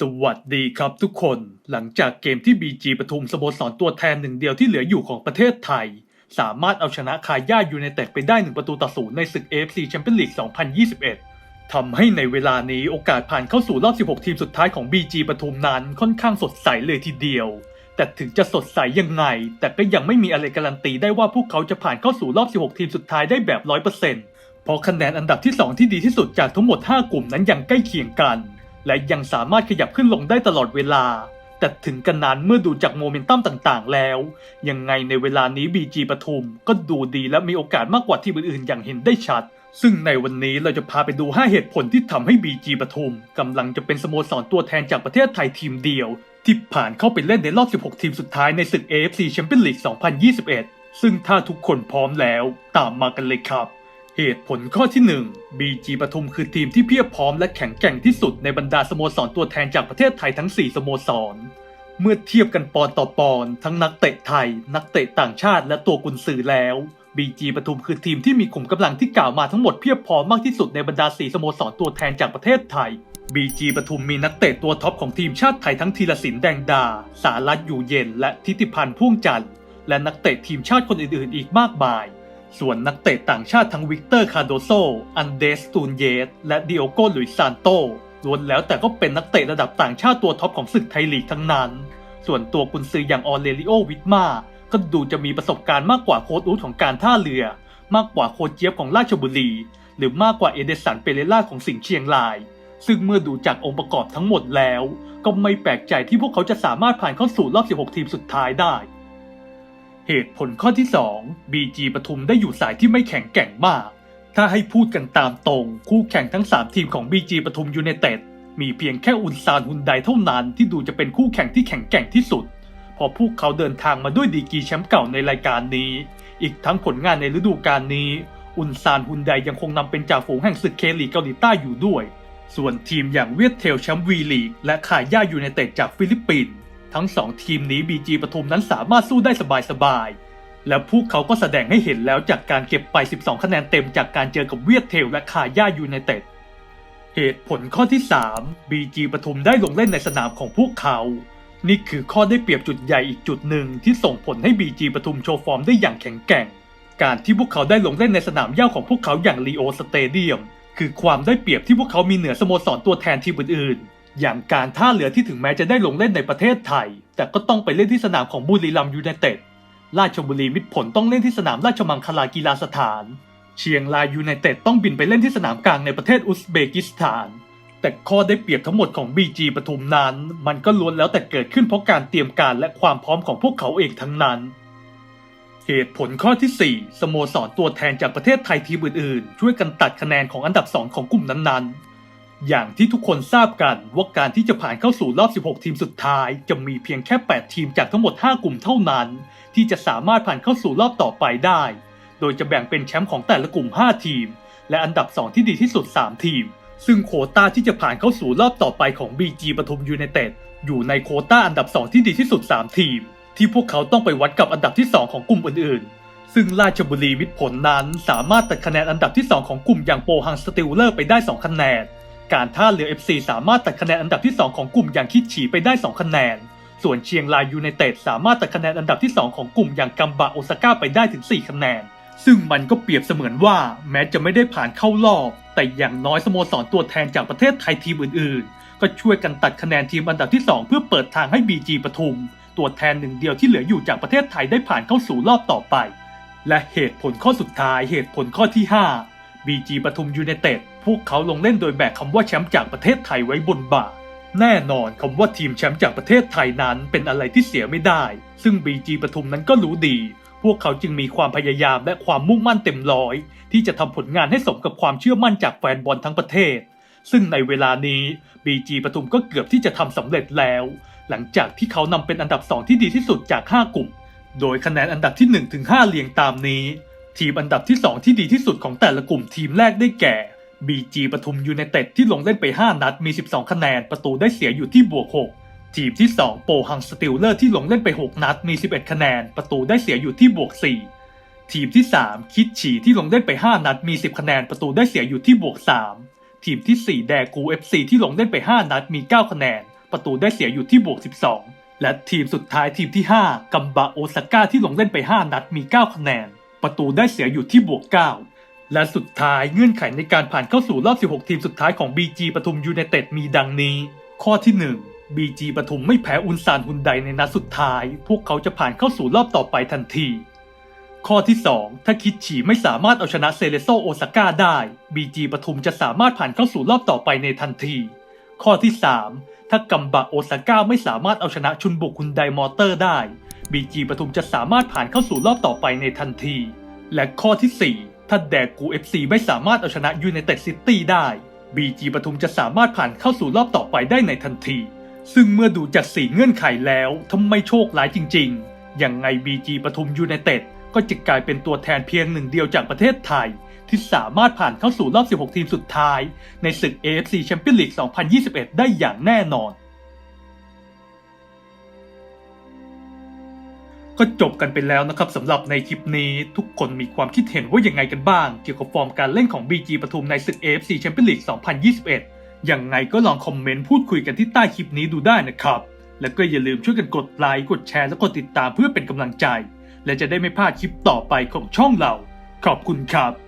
สวัสดีครับทุกคนหลังจากเกมที่ BG ปทุมสโมสรตัวแทนหนึ่งเดียวที่เหลืออยู่ของประเทศไทย สามารถเอาชนะคาย่ายูไนเต็ดไปได้หนึ่งประตูต่อศูนย์ในศึก AFC Champions League 2021 ทำให้ในเวลานี้โอกาสผ่านเข้าสู่รอบ 16 ทีมสุดท้ายของ BG ปทุมนั้นค่อนข้างสดใสเลยทีเดียว แต่ถึงจะสดใสยังไง แต่ก็ยังไม่มีอะไรการันตีได้ว่าพวกเขาจะผ่านเข้าสู่รอบ 16 ทีมสุดท้ายได้แบบ 100%เพราะคะแนนอันดับที่ 2 ที่ดีที่สุดจากทั้งหมด 5 กลุ่มนั้นยังใกล้เคียงกัน และยังสามารถขยับขึ้นลงได้ตลอดเวลา แต่ถึงกันนั้นเมื่อดูจากโมเมนตัมต่างๆ แล้ว ยังไงในเวลานี้ BG ปทุมก็ดูดีและมีโอกาสมากกว่าทีมอื่นๆ อย่างเห็นได้ชัด ซึ่งในวันนี้เราจะพาไปดู 5 เหตุผลที่ทำให้ BG ปทุมกำลังจะเป็นสโมสรตัวแทนจากประเทศไทยทีมเดียว ที่ผ่านเข้าไปเล่นในรอบ 16 ทีมสุดท้ายในศึก AFC Champions League 2021 ซึ่งถ้าทุกคนพร้อมแล้ว ตามมากันเลยครับ เหตุผลข้อที่ 1 BG ปทุมคือทีมที่เพียบพร้อมและแข็งแกร่งที่สุดในบรรดาสโมสรตัวแทนจากประเทศไทยทั้ง 4 สโมสร เมื่อเทียบกันปอนต่อปอนทั้งนักเตะไทย นักเตะต่างชาติและตัวกุนซือแล้ว BG ปทุมคือทีมที่มีขุมกำลังที่กล่าวมาทั้งหมดเพียบพร้อมมากที่สุดในบรรดา 4 สโมสรตัวแทนจากประเทศไทย BG ปทุมมีนักเตะตัวท็อปของทีมชาติไทยทั้งธีรศิลป์แดงดา สารัตอยู่เย็น และทิติพันธ์พ่วงจันทร์และนักเตะทีมชาติคนอื่นๆ อีกมากมาย ส่วนนักเตะต่างชาติทั้งวิกเตอร์คารโดโซ อันเดสตูนเยส และดิโอโกลุยซานโตล้วนแล้วแต่ก็เป็นนักเตะระดับต่างชาติตัวท็อปของศึกไทยลีกทั้งนั้น ส่วนตัวกุนซืออย่างออเลริโอวิทมา ก็ดูจะมีประสบการณ์มากกว่าโค้ชอูดของการท่าเรือ มากกว่าโค้ชเจี๊ยบของราชบุรี หรือมากกว่าเอเดสันเปเรล่าของสิงห์เชียงราย ซึ่งเมื่อดูจากองค์ประกอบทั้งหมดแล้ว ก็ไม่แปลกใจที่พวกเขาจะสามารถผ่านเข้าสู่รอบ 16 ทีมสุดท้ายได้ เหตุผลข้อที่ 2 BG ปทุมได้อยู่สายที่ไม่แข็งแกร่งมาก ถ้าให้พูดกันตามตรง คู่แข่งทั้ง 3 ทีมของ BG ปทุมยูไนเต็ดมีเพียงแค่อุนซานฮุนไดเท่านั้นที่ดูจะเป็นคู่แข่งที่แข็งแกร่งที่สุดเพราะพวกเขาเดินทางมาด้วยดีกีแชมป์เก่าในรายการนี้ อีกทั้งผลงานในฤดูกาลนี้ อุนซานฮุนไดยังคงนำเป็นจ่าฝูงแห่งศึกเคลีเกาหลีใต้อยู่ด้วย ส่วนทีมอย่างเวียดเทลแชมป์วีลีกและคาย่ายูไนเต็ดจากฟิลิปปินส์ ทั้งสองทีมนี้ BG ปทุมนั้นสามารถสู้ได้สบายๆ และพวกเขาก็แสดงให้เห็นแล้วจากการเก็บไป 12 คะแนนเต็มจากการเจอกับเวียดเทลและคาย่ายูไนเต็ด เหตุผลข้อที่ 3 BG ปทุมได้ลงเล่นในสนามของพวกเขา นี่คือข้อได้เปรียบจุดใหญ่อีกจุดหนึ่งที่ส่งผลให้ BG ปทุมโชว์ฟอร์มได้อย่างแข็งแกร่ง การที่พวกเขาได้ลงเล่นในสนามหญ้าของพวกเขาอย่างลีโอสเตเดียมคือความได้เปรียบที่พวกเขามีเหนือสโมสรตัวแทนทีมอื่นๆ อย่างการท่าเรือที่ถึงแม้จะได้ลงเล่นในประเทศไทย แต่ก็ต้องไปเล่นที่สนามของบุรีรัมยูไนเต็ด ราชบุรีมิตรผลต้องเล่นที่สนามราชมังคลากีฬาสถาน เชียงรายยูไนเต็ดต้องบินไปเล่นที่สนามกลางในประเทศอุซเบกิสถาน แต่ข้อได้เปรียบทั้งหมดของ BG ปทุมนั้น มันก็ล้วนแล้วแต่เกิดขึ้นเพราะการเตรียมการและความพร้อมของพวกเขาเองทั้งนั้น เหตุผลข้อที่ 4 สโมสรตัวแทนจากประเทศไทยทีมอื่นๆ ช่วยกันตัดคะแนนของอันดับ 2 ของกลุ่มนั้นๆ อย่างที่ทุกคนทราบกันว่าการที่จะผ่านเข้าสู่รอบ 16 ทีมสุดท้าย จะมีเพียงแค่ 8 ทีมจากทั้งหมด 5 กลุ่มเท่านั้น ที่จะสามารถผ่านเข้าสู่รอบต่อไปได้ โดยจะแบ่งเป็นแชมป์ของแต่ละกลุ่ม 5 ทีม และอันดับ 2 ที่ดีที่สุด 3 ทีม ซึ่งโควต้าที่จะผ่านเข้าสู่รอบต่อไปของ BG ปทุมยูไนเต็ดอยู่ในโควต้าอันดับ 2 ที่ดีที่สุด 3 ทีม ที่พวกเขาต้องไปวัดกับอันดับที่ 2 ของกลุ่มอื่นๆ ซึ่งราชบุรีมิตรผลนั้นสามารถตัดคะแนนอันดับที่ 2 ของกลุ่มอย่างโปฮังสติลเลอร์ไปได้ 2 คะแนน การท่าเรือ FC สามารถตัดคะแนนอันดับที่ 2 ของกลุ่มอย่างคิดฉีไปได้ 2 คะแนน ส่วนเชียงรายยูไนเต็ดสามารถตัดคะแนนอันดับที่ 2 ของกลุ่มอย่างกัมบะโอซาก้าไปได้ถึง 4 คะแนน ซึ่งมันก็เปรียบเสมือนว่าแม้จะไม่ได้ผ่านเข้ารอบ แต่อย่างน้อยสโมสรตัวแทนจากประเทศไทยทีมอื่นๆ ก็ช่วยกันตัดคะแนนทีมอันดับที่ 2 เพื่อเปิดทางให้ BG ปทุม ตัวแทนหนึ่งเดียวที่เหลืออยู่จากประเทศไทยได้ผ่านเข้าสู่รอบต่อไป และเหตุผลข้อสุดท้ายเหตุผลข้อที่ 5 BG ปทุมยูไนเต็ด พวกเขาลงเล่นโดยแบกคำว่าแชมป์จากประเทศไทยไว้บนบ่า แน่นอนคำว่าทีมแชมป์จากประเทศไทยนั้นเป็นอะไรที่เสียไม่ได้ ซึ่ง BG ปทุมนั้นก็รู้ดี พวกเขาจึงมีความพยายามและความมุ่งมั่นเต็มร้อย ที่จะทำผลงานให้สมกับความเชื่อมั่นจากแฟนบอลทั้งประเทศ ซึ่งในเวลานี้ BG ปทุมก็เกือบที่จะทำสำเร็จแล้ว หลังจากที่เขานำเป็นอันดับ2ที่ดีที่สุดจาก 5 กลุ่ม โดยคะแนนอันดับที่1ถึง5เรียงตามนี้ ทีมอันดับที่ 2 ที่ดีที่สุดของแต่ละกลุ่มทีมแรกได้แก่ BG ปทุมยูไนเต็ดที่ลงเล่นไป 5 นัดมี 12 คะแนน ประตูได้เสียอยู่ที่บวก 6 ทีมที่ 2 โปฮังสติลเลอร์ที่ลงเล่นไป 6 นัดมี 11 คะแนน ประตูได้เสียอยู่ที่บวก 4 ทีมที่ 3 คิดฉีที่ลงเล่นไป 5 นัดมี 10 คะแนน ประตูได้เสียอยู่ที่บวก 3 ทีมที่ 4 แดกู FC ที่ลงเล่นไป 5 นัดมี 9 คะแนน ประตูได้เสียอยู่ที่บวก 12 และทีมสุดท้ายทีมที่ 5 กัมบะโอซาก้าที่ลงเล่นไป 5 นัดมี 9 คะแนน ประตูได้เสียอยู่ที่บวก 9 และสุดท้ายเงื่อนไขในการผ่านเข้าสู่รอบ 16 ทีมสุดท้ายของ BG ปทุมยูไนเต็ดมีดังนี้ ข้อที่ 1 BG ปทุมไม่แพ้อุนซานฮุนไดในนัดสุดท้าย พวกเขาจะผ่านเข้าสู่รอบต่อไปทันที ข้อที่ 2 ถ้าคิดฉีไม่สามารถเอาชนะเซเลโซโอซาก้าได้ BG ปทุมจะสามารถผ่านเข้าสู่รอบต่อไปในทันที ข้อที่ 3 ถ้ากัมบะโอซาก้าไม่สามารถเอาชนะชุนบุกคุนไดมอเตอร์ได้ BG ปทุมจะสามารถผ่านเข้าสู่รอบต่อไปในทันที และข้อทีสี่4 ถ้าแดกกู FC ไม่สามารถเอาชนะยูไนเต็ดซิตี้ได้ BG ปทุมจะสามารถผ่านเข้าสู่รอบต่อไปได้ในทันที ซึ่งเมื่อดูจากสี่เงื่อนไขแล้วทำไมโชคร้ายจริงๆยังไง BG ปทุมยูไนเต็ดก็จะกลายเป็นตัวแทนเพียงหนึ่งเดียวจากประเทศไทย ที่สามารถผ่านเข้าสู่รอบ 16 ทีมสุดท้าย ในศึก AFC Champions League 2021 ได้อย่างแน่นอน ก็จบกันไปแล้วนะครับสำหรับในคลิปนี้ทุกคนมีความคิดเห็นว่ายังไงกันบ้าง เกี่ยวกับฟอร์มการเล่นของ BG ปทุมในศึก AFC Champions League 2021 ยังไงก็ลองคอมเมนต์พูดคุยกันที่ใต้คลิปนี้ดูได้นะครับ แล้วก็อย่าลืมช่วยกันกดไลค์กดแชร์และกดติดตามเพื่อเป็นกำลังใจ และจะได้ไม่พลาดคลิปต่อไปของช่องเรา ขอบคุณครับ